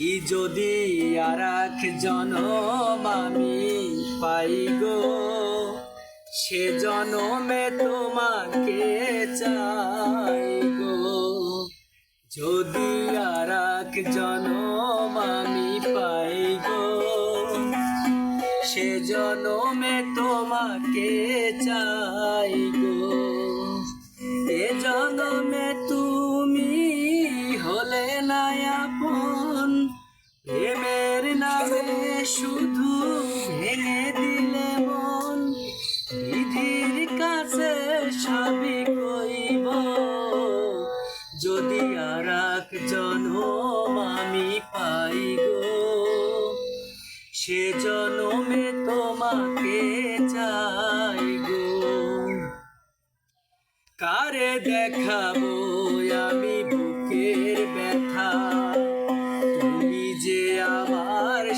ই যদি আর এক জনম আমি পাই গো, সে জনমে তোমাকে চাই গো। যদি আর এক জনম আমি পাই গো, সে জনমে তোমাকে চাই গো। এ জনমে তুমি হলে না প্রেমের নামে শুধু ভেঙে দিলে মন। বিধির কাছে সবই কইব, যদি আর এক জনম আমি পাই গো। সে জনমে তোমাকে চাই কারে দেখাবো আমি বুকের ব্যথা?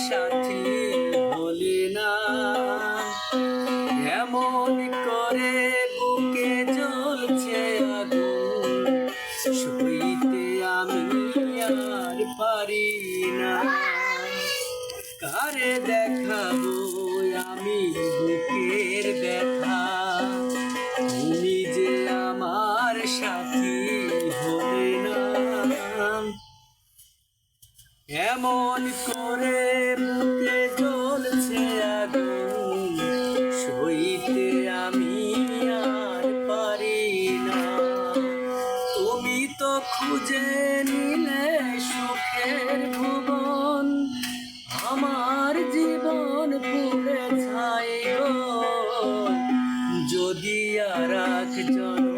সাথী হলে না। এমন করে বুকে জ্বলছে আগুন সইতে আমি আর পারি না। কারে দেখাবো আমি বুকের ব্যথা? এমন করে বুকে জ্বলছে আগুন। সইতে আমি আর পারি না। তুমি তো খুঁজে নিলে সুখের ভুবন। আমার জীবন পুরে ছাই যদি আর এক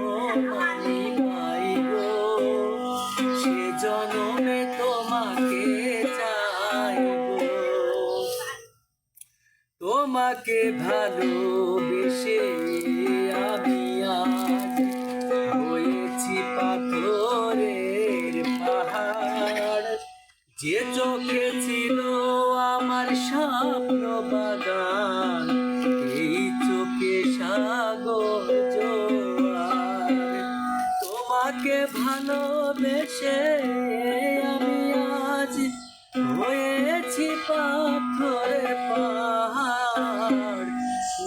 তোমাকে ভালোবেসে আমি আজ হয়েছি পাথরের পাহাড়। যে চোখে ছিল আমার স্বপ্ন বাগান, এই চোখে সাগর জোয়ার। তোমাকে ভালোবেসে আমি আজ